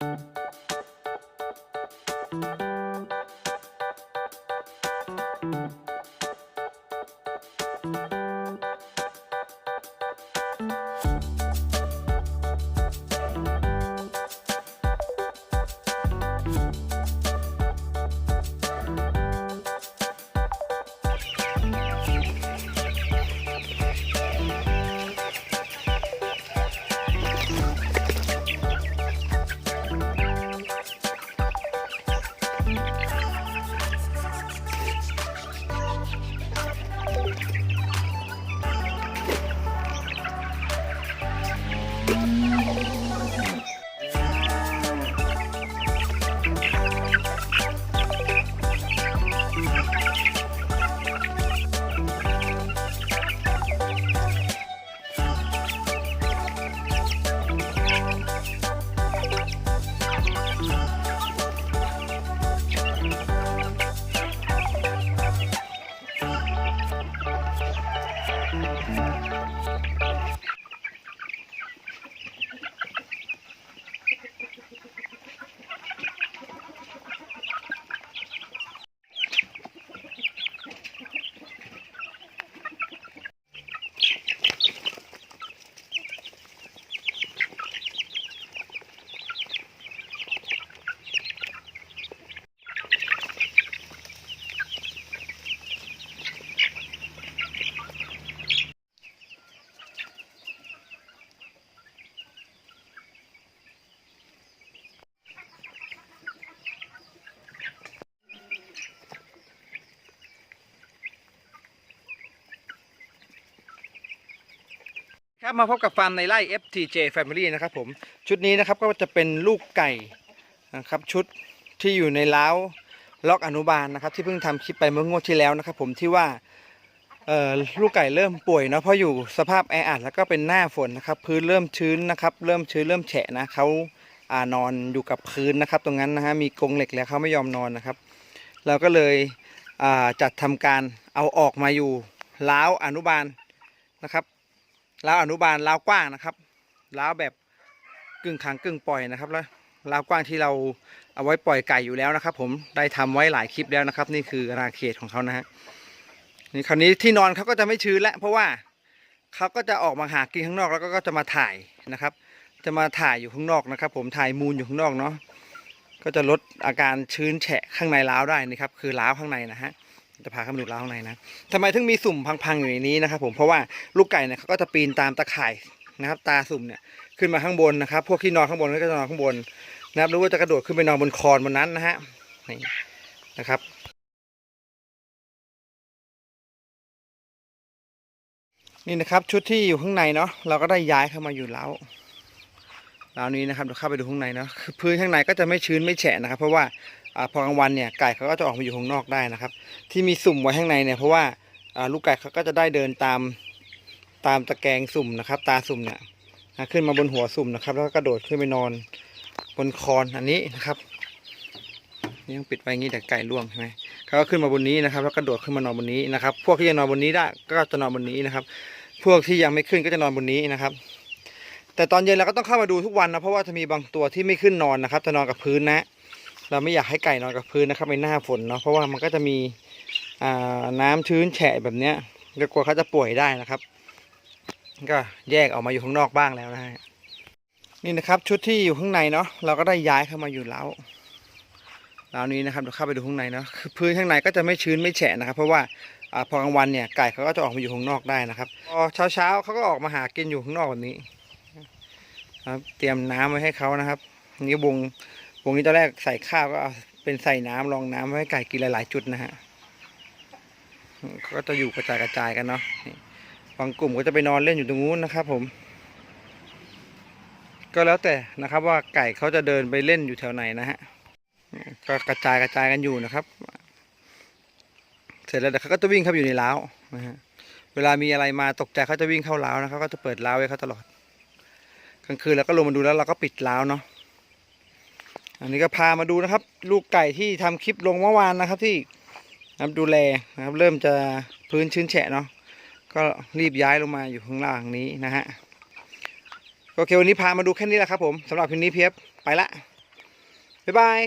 Música ครับมาพบกับฟาร์มในไร่ FTJ Family นะครับผมชุดนี้นะครับก็จะเป็นลูกไก่นะครับชุดที่อยู่ในเล้าล็อกอนุบาลนะครับ ที่เพิ่งทำคลิปไปเมื่องวดที่แล้วนะครับผมที่ว่าลูกไก่เริ่มป่วยเนาะเพราะอยู่สภาพแออัดแล้วก็เป็นหน้าฝนนะครับ พื้นเริ่มชื้นนะครับ เริ่มชื้นเริ่มแฉะนะเขาอ่านอนอยู่กับพื้นนะครับ ตรงนั้นนะฮะมีกรงเหล็กแล้วเขาไม่ยอมนอนนะครับ เราก็เลยจัดทำการเอาออกมาอยู่เล้าอนุบาลนะครับ ล้าวอนุบาลล้าวกว้างนะครับล้าวแบบกึ่งขังกึ่งปล่อยนะครับแล้วล้าวกว้างที่เราเอาไว้ปล่อยไก่อยู่แล้วนะครับ ผมได้ทำไว้หลายคลิปแล้วนะครับ นี่คืออาณาเขตของเขานะฮะนี่คราวนี้ที่นอนเขาก็จะไม่ชื้นแล้วเพราะว่าเขาก็จะออกมาหากินข้างนอกแล้วก็ก็จะมาถ่ายนะครับ จะมาถ่ายอยู่ข้างนอกนะครับ ผมถ่ายมูลอยู่ข้างนอกเนาะก็จะลดอาการชื้นแฉะข้างในล้าวได้นะครับ คือล้าวข้างในนะฮะ จะพาเข้ามาดูล้าข้างในนะทำไมถึงมีสุ่มพังๆอยู่ในนี้นะครับ ผมเพราะว่าลูกไก่เนี่ยเขาก็จะปีนตามตะข่ายนะครับ ตาสุ่มเนี่ยขึ้นมาข้างบนนะครับ พวกที่นอนข้างบนก็จะนอนข้างบนนะครับหรือว่าจะกระโดดขึ้นไปนอนบนคอนบนนั้นนะฮะนี่นะครับนี่นะครับชุดที่อยู่ข้างในเนาะเราก็ได้ย้ายเข้ามาอยู่แล้วแล้วนี้นะครับเดี๋ยวเข้าไปดูข้างในเนาะพื้นข้างในก็จะไม่ชื้นไม่แฉะนะครับ เพราะว่า พอกลางวันเนี่ยไก่เขาก็จะออกมาอยู่ข้างนอกได้นะครับ ที่มีสุ่มไว้ข้างในเนี่ยเพราะว่าลูกไก่เขาก็จะได้เดินตามตามตะแกรงสุ่มนะครับ ตาสุ่มเนี่ยขึ้นมาบนหัวสุ่มนะครับ แล้วก็กระโดดขึ้นไปนอนบนคอนอันนี้นะครับนี่ยังปิดไว้งี้แต่ไก่ร่วงใช่ไหมเขาก็ขึ้นมาบนนี้นะครับ แล้วกระโดดขึ้นมานอนบนนี้นะครับ พวกที่ยังนอนบนนี้ได้ก็จะนอนบนนี้นะครับ พวกที่ยังไม่ขึ้นก็จะนอนบนนี้นะครับ แต่ตอนเย็นเราก็ต้องเข้ามาดูทุกวันนะเพราะว่าจะมีบางตัวที่ไม่ขึ้นนอนนะครับจะนอนกับพื้นนะ เราไม่อยากให้ไก่นอนกับพื้นนะครับในหน้าฝนเนาะเพราะว่ามันก็จะมีน้ำชื้นแฉะแบบเนี้ยก็กลัวเขาจะป่วยได้นะครับ ก็แยกออกมาอยู่ข้างนอกบ้างแล้วนะฮะนี่นะครับ ชุดที่อยู่ข้างในเนาะเราก็ได้ย้ายเข้ามาอยู่แล้วแล้วนี้นะครับเดี๋ยวเข้าไปดูข้างในเนาะคือพื้นข้างในก็จะไม่ชื้นไม่แฉะนะครับ เพราะว่าอพอกลางวันเนี่ยไก่เขาก็จะออกมาอยู่ข้างนอกได้นะครับพอเช้าเช้าๆเขาก็ออกมาหากินอยู่ข้างนอกแบบนี้ครับ เตรียมน้ำไว้ให้เขานะครับ นี่วง วงนี้ตอนแรกใส่ข้าวก็เป็นใส่น้ำรองน้ำไว้ให้ไก่กินหลาย ๆ จุดนะฮะก็จะอยู่กระจายกระจายกันเนาะบางกลุ่มก็จะไปนอนเล่นอยู่ตรงนู้นนะครับ ผม ก็แล้วแต่นะครับ ว่าไก่เขาจะเดินไปเล่นอยู่แถวไหนนะฮะก็กระจายกระจายกันอยู่นะครับ เสร็จแล้วเดี๋ยวเขาก็จะวิ่งเข้าอยู่ในเล้านะฮะเวลามีอะไรมาตกใจเขาจะวิ่งเข้าเล้านะครับก็จะเปิดเล้าไว้เขาตลอดกลางคืนเราก็ลงมาดูแล้วเราก็ปิดเล้าเนาะ อันนี้ก็พามาดูนะครับ ลูกไก่ที่ทำคลิปลงเมื่อวานนะครับ ที่นะครับดูแลนะครับ เริ่มจะพื้นชื้นแฉะเนาะก็รีบย้ายลงมาอยู่ข้างล่างนี้นะฮะโอเควันนี้พามาดูแค่นี้แหละครับผมสำหรับคลิปนี้เพียบไปละบ๊ายบาย